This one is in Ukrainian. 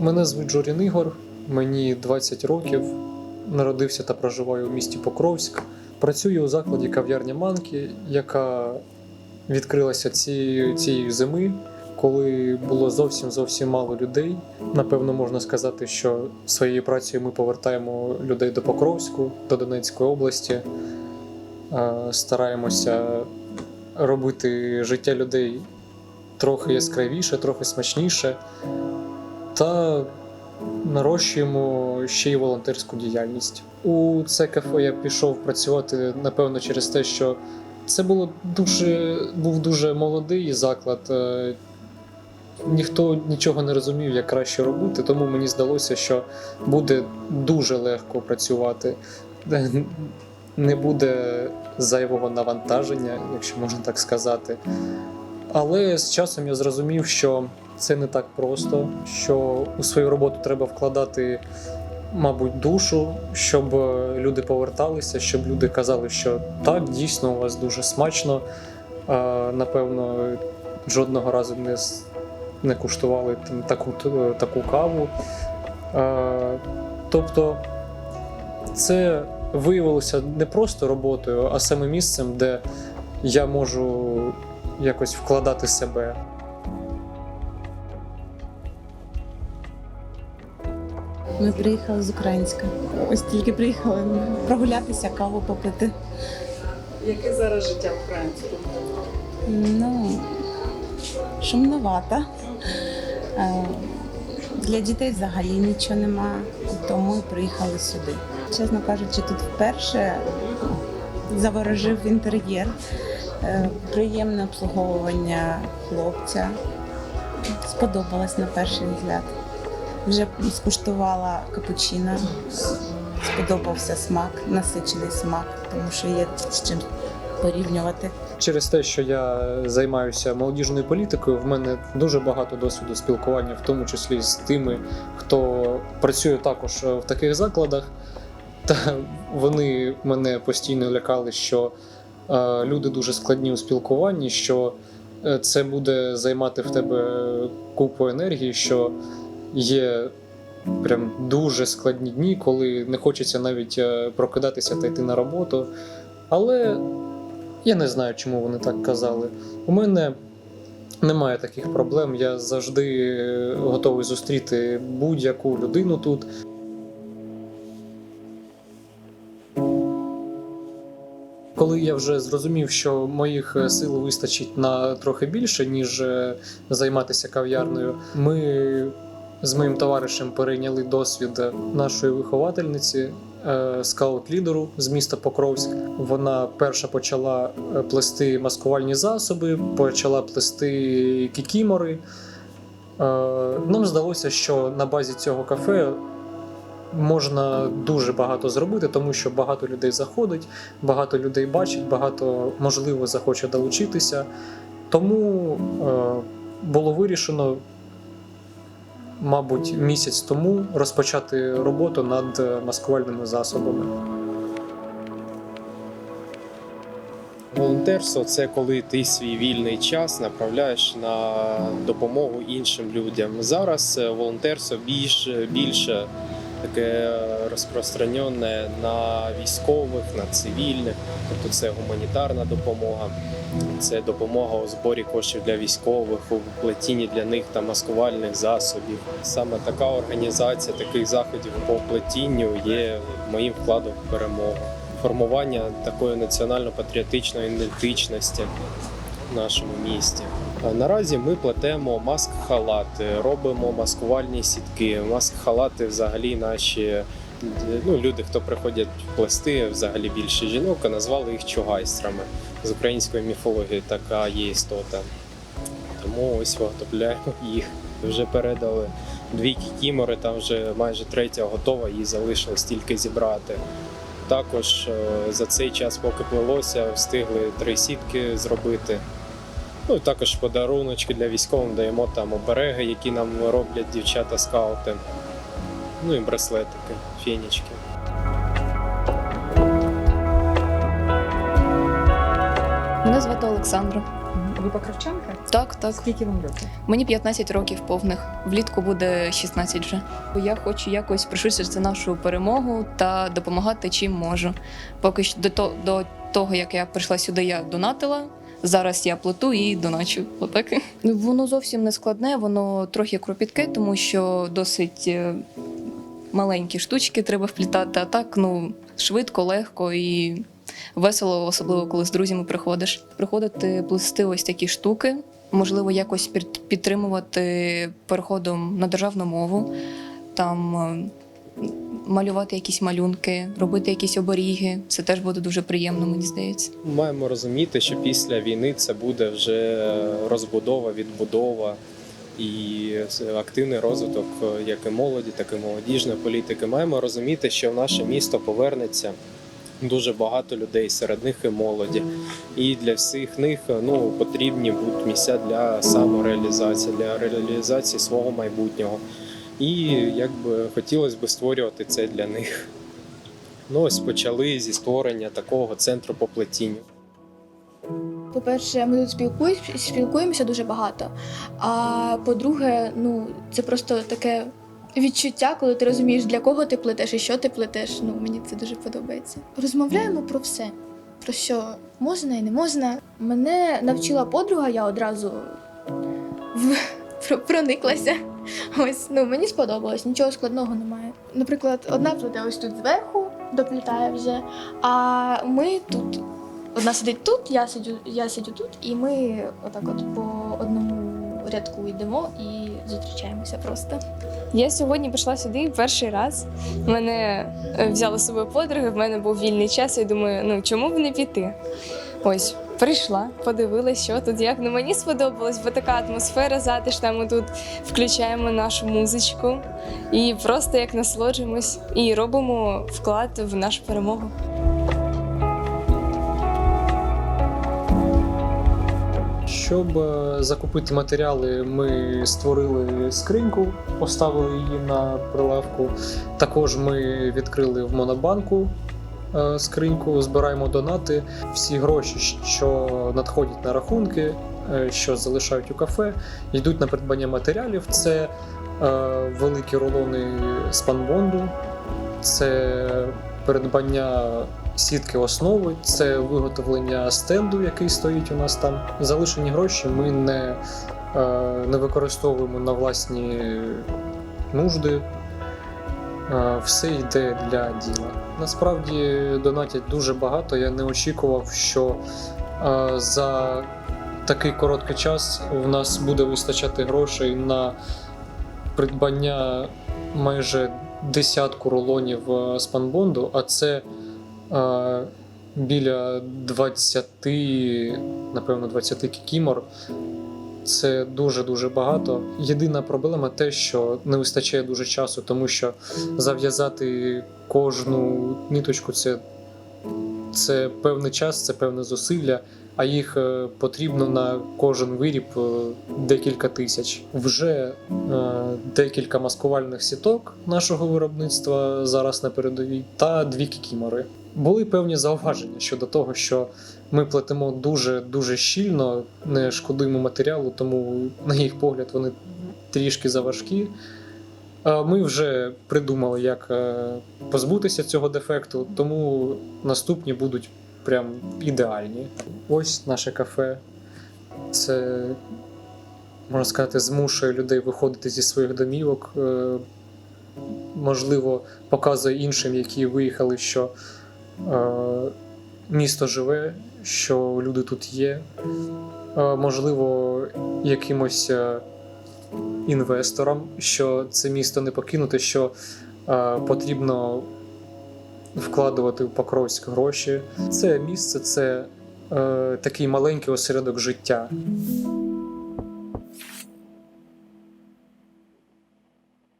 Мене звуть Жорін Ігор, мені 20 років. Народився та проживаю у місті Покровськ. Працюю у закладі кав'ярня Манкі, яка відкрилася цієї, цієї зими, коли було зовсім зовсім мало людей. Напевно, можна сказати, що своєю працею ми повертаємо людей до Покровську, до Донецької області. Стараємося робити життя людей трохи яскравіше, трохи смачніше. Та нарощуємо ще й волонтерську діяльність. У це кафе я пішов працювати, напевно, через те, що це було дуже, був дуже молодий заклад. е, Ніхто нічого не розумів, як краще робити, тому мені здалося, що буде дуже легко працювати. Не буде зайвого навантаження, якщо можна так сказати. Але з часом я зрозумів, що це не так просто, що у свою роботу треба вкладати, мабуть, душу, щоб е, люди поверталися, щоб люди казали, що так, дійсно, у вас дуже смачно. Напевно, жодного разу не, не куштували там таку, таку каву. Тобто, це виявилося не просто роботою, а саме місцем, де я можу якось вкладати себе. Ми приїхали з Українська. Ось тільки приїхали прогулятися, каву попити. Яке зараз життя в Франції? Ну, шумновато. Е, Для дітей взагалі нічого нема, тому і приїхали сюди. Чесно кажучи, тут вперше заворожив інтер'єр, е, приємне обслуговування хлопця. Сподобалось на перший взгляд. Вже скуштувала капучино, сподобався смак, насичений смак, тому що є з чим порівнювати. Через те, що я займаюся молодіжною політикою, в мене дуже багато досвіду спілкування, в тому числі з тими, хто працює також в таких закладах. Та вони мене постійно лякали, що е, люди дуже складні у спілкуванні, що е, це буде займати в тебе купу енергії, що є прям дуже складні дні, коли не хочеться навіть е, прокидатися та йти на роботу. Але я не знаю, чому вони так казали. У мене немає таких проблем. Я завжди е, готовий зустріти будь-яку людину тут. Коли я вже зрозумів, що моїх е, сил вистачить на трохи більше, ніж займатися кав'ярнею, ми з моїм товаришем перейняли досвід нашої виховательниці, е, скаут-лідеру з міста Покровськ. Вона перша почала е, плести маскувальні засоби, почала плести кікімори. Е, Нам здалося, що на базі цього кафе можна дуже багато зробити, тому що багато людей заходить, багато людей бачить, багато можливо захоче долучитися. Тому було вирішено мабуть, місяць тому розпочати роботу над е, маскувальними засобами. Волонтерство це коли ти свій вільний час направляєш на допомогу іншим людям. Зараз е, волонтерство більш більше таке розпространене на військових, на цивільних, тобто це гуманітарна допомога, це допомога у зборі коштів для військових, у плетінні для них та маскувальних засобів. Саме така організація таких заходів по плетінню є моїм вкладом в перемогу формування такої національно-патріотичної ідентичності в нашому місті. Наразі ми плетемо маск-халати, робимо маскувальні сітки. Маск-халати взагалі наші ну, люди, хто приходять плести, взагалі більше жінок, назвали їх чугайстрами. З української міфології така є істота. Тому ось виготовляємо їх. Вже передали дві кікімори, там вже майже третя готова, її залишилось тільки зібрати. Також е, за цей час, поки плелося, встигли три сітки зробити. Ну і також подаруночки для військових даємо там обереги, які нам роблять дівчата-скаути. Ну і браслетики, фінічки. Мене звати Олександра. Ви покровчанка? Так, так. Скільки вам років? Мені 15 років повних. Влітку буде 16 вже. Я хочу якось пришвидшити за нашу перемогу та допомагати чим можу. Поки що до, до того, як я прийшла сюди, я донатила. Зараз я плету і доначу. Отак. Ну, Воно зовсім не складне, воно трохи кропітке, тому що досить е, маленькі штучки треба вплітати, а так ну швидко, легко і весело, особливо коли з друзями приходиш. Приходити плести ось такі штуки, можливо, якось під- підтримувати переходом на державну мову, там е, малювати якісь малюнки, робити якісь оберіги. Це теж буде дуже приємно, мені здається. Маємо розуміти, що після війни це буде вже розбудова, відбудова і активний розвиток як і молоді, так і молодіжної політики. Маємо розуміти, що наше місто повернеться дуже багато людей, серед них і молоді. І для всіх них ну, потрібні будуть місця для самореалізації, для реалізації свого майбутнього. І якби хотілося б створювати це для них. Ну, ось почали зі створення такого центру по плетінню. По-перше, ми тут спілкуємося, спілкуємося дуже багато. А по-друге, ну це просто таке відчуття, коли ти розумієш, для кого ти плетеш і що ти плетеш. Ну мені це дуже подобається. Розмовляємо про все, про що можна і не можна. Мене навчила подруга, я одразу в... прониклася. Ось ну мені сподобалось, нічого складного немає. Наприклад, одна плете ось тут зверху, доплітає вже, а ми тут Одна сидить тут, я сиджу, я сиджу тут, і ми отак от по одному рядку йдемо і зустрічаємося просто. Я сьогодні прийшла сюди перший раз. Мене е, взяли з собою подруги, в мене був вільний час, і думаю, ну чому б не піти? Ось, прийшла, подивилась, що тут як. Ну мені сподобалось, бо така атмосфера затишна. Ми тут включаємо нашу музичку і просто як насолоджуємось і робимо вклад в нашу перемогу. Щоб е, закупити матеріали, ми створили скриньку, поставили її на прилавку. Також ми відкрили в монобанку е, скриньку, збираємо донати. Всі гроші, що надходять на рахунки, е, що залишають у кафе, йдуть на придбання матеріалів. Це великі рулони спанбонду, це придбання сітки основи, це виготовлення стенду, який стоїть у нас там. Залишені гроші ми не, е, не використовуємо на власні нужди. Е, Все йде для діла. Насправді донатять дуже багато. Я не очікував, що е, за такий короткий час в нас буде вистачати грошей на придбання майже десятку рулонів е, спанбонду, а це е, біля 20, напевно, 20 кікімор. Це дуже-дуже багато. Єдина проблема те, що не вистачає дуже часу, тому що зав'язати кожну ниточку це, це певний час, це певне зусилля, а їх е, потрібно на кожен виріб е, декілька тисяч. Вже е, декілька маскувальних сіток нашого виробництва зараз на передовій, та дві кікімори. Були певні зауваження щодо того, що ми плетемо дуже дуже щільно, не шкодуємо матеріалу, тому на їх погляд вони трішки заважкі. Ми вже придумали, як позбутися цього дефекту, тому наступні будуть прям ідеальні. Ось наше кафе. Це, можна сказати, змушує людей виходити зі своїх домівок. е, Можливо, показує іншим, які виїхали, що е, місто живе, що люди тут є. Е, Можливо, якимось інвесторам, що це місто не покинути, що потрібно вкладувати в Покровськ гроші. Це місце це е, такий маленький осередок життя.